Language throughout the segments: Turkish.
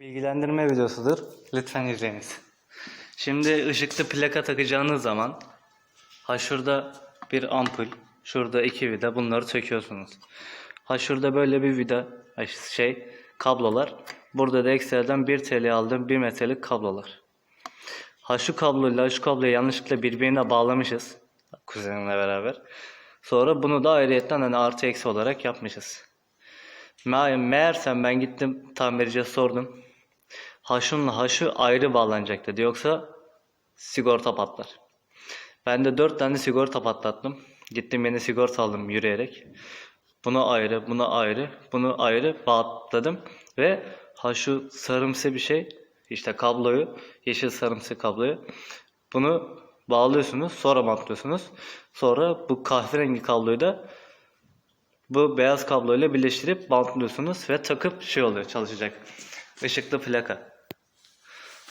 Bilgilendirme videosudur. Lütfen izleyiniz. Şimdi ışıklı plaka takacağınız zaman ha şurada bir ampul, şurada iki vida bunları söküyorsunuz. Ha şurada böyle bir vida şey kablolar. Burada da ekstradan 1 TL aldığım 1 metrelik kablolar. Ha şu kabloyla şu kabloyu yanlışlıkla birbirine bağlamışız. Kuzenimle beraber. Sonra bunu da ayrıyetten hani artı eksi olarak yapmışız. Me meğersem ben gittim tamirciye sordum. Ha şunla ha şu ayrı bağlanacak dedi. Yoksa sigorta patlar. Ben de 4 tane sigorta patlattım. Gittim yeni sigorta aldım yürüyerek. Bunu ayrı, bunu ayrı, bunu ayrı bağladım. Ve ha şu sarımsı bir şey, işte kabloyu, yeşil sarımsı kabloyu. Bunu bağlıyorsunuz, sonra bantlıyorsunuz. Sonra bu kahverengi kabloyu da bu beyaz kabloyla birleştirip bantlıyorsunuz ve takıp şey oluyor çalışacak. Işıklı plaka.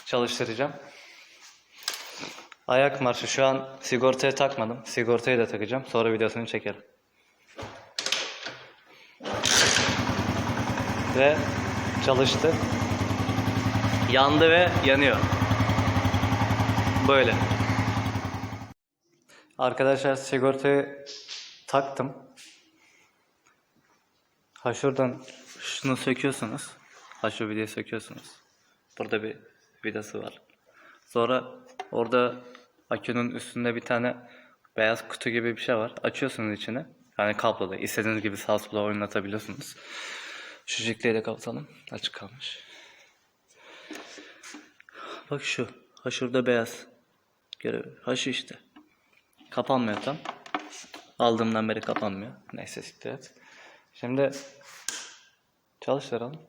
Çalıştıracağım. Ayak marşı şu an sigortaya takmadım. Sigortayı da takacağım. Sonra videosunu çekerim. Ve çalıştı. Yandı ve yanıyor. Böyle. Arkadaşlar sigortayı taktım. Ha şuradan şunu söküyorsunuz. Ha şu vidayı söküyorsunuz. Burada bir vidası var. Sonra orada akünün üstünde bir tane beyaz kutu gibi bir şey var. Açıyorsunuz içine. Yani kabloda. istediğiniz gibi sağa sola oynatabiliyorsunuz. Şu jikleri de kapatalım. Açık kalmış. Bak şu. Ha beyaz. Görev. Ha şu işte. Kapanmıyor tam. Aldığımdan beri kapanmıyor. Neyse siktir et. Şimdi çalıştıralım.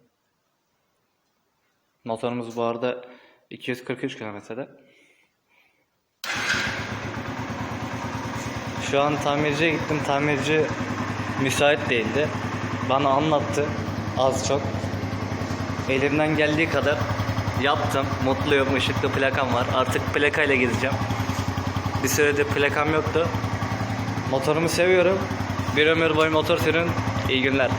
Motorumuz bu arada 243 kilometrede. Şu an tamirciye gittim. Tamirci müsait değildi. Bana anlattı az çok. Elimden geldiği kadar yaptım. Mutluyum. Işıklı plakam var. Artık plakayla gideceğim. Bir süredir plakam yoktu. Motorumu seviyorum. Bir ömür boyu motor sürün. İyi günler.